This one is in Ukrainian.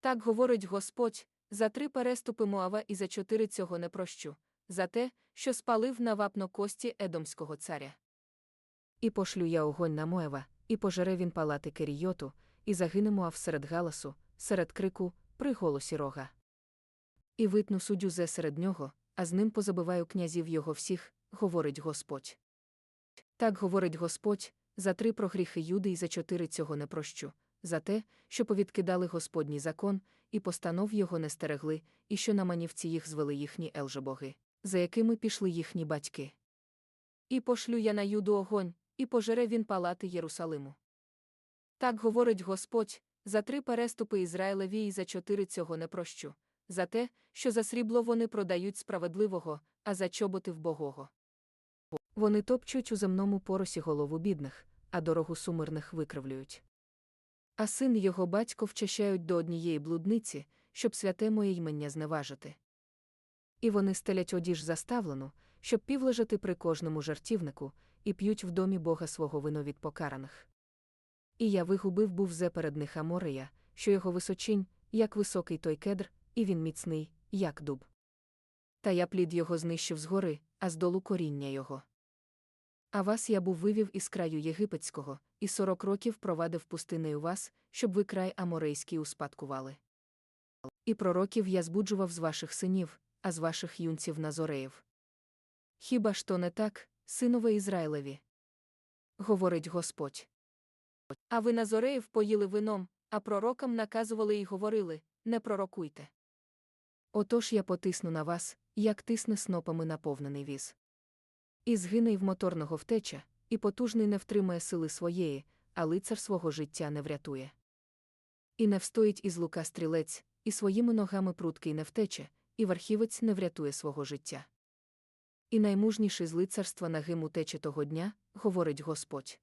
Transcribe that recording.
Так говорить Господь, за три переступи Моава і за чотири цього не прощу, за те, що спалив на вапно кості Едомського царя. І пошлю я огонь на Моева, і пожере він палати Керійоту, і загине Моав серед галасу, серед крику, при голосі рога. І витну суддю зе серед нього, а з ним позабиваю князів його всіх, говорить Господь. Так говорить Господь, за три прогріхи Юди і за чотири цього не прощу, за те, що повідкидали Господній закон, і постанов його не стерегли, і що на манівці їх звели їхні елжебоги, за якими пішли їхні батьки. І пошлю я на юду огонь, і пожере він палати Єрусалиму. Так говорить Господь, за три переступи Ізраїлеві і за чотири цього не прощу, за те, що за срібло вони продають справедливого, а за чоботи вбогого. Вони топчуть у земному поросі голову бідних, а дорогу сумирних викривлюють. А син і його батько вчащають до однієї блудниці, щоб святе моє ймення зневажити. І вони стелять одіж заставлену, щоб півлежати при кожному жартівнику, і п'ють в домі Бога свого вино від покараних. І я вигубив був зе перед них Аморея, що його височинь, як високий той кедр, і він міцний, як дуб. Та я плід його знищив згори, а здолу коріння його. А вас я був вивів із краю єгипетського, і сорок років провадив пустинею вас, щоб ви край аморейський успадкували. І пророків я збуджував з ваших синів, а з ваших юнців Назореїв. Хіба ж то не так, синове Ізраїлеві? Говорить Господь. А ви Назореїв поїли вином, а пророкам наказували і говорили не пророкуйте. Отож я потисну на вас, як тисне снопами наповнений віз. І згине й в моторного втеча, і потужний не втримає сили своєї, а лицар свого життя не врятує. І не встоїть із лука стрілець, і своїми ногами пруткий не втече, і верхівець не врятує свого життя. І наймужніший з лицарства нагим утече того дня, говорить Господь.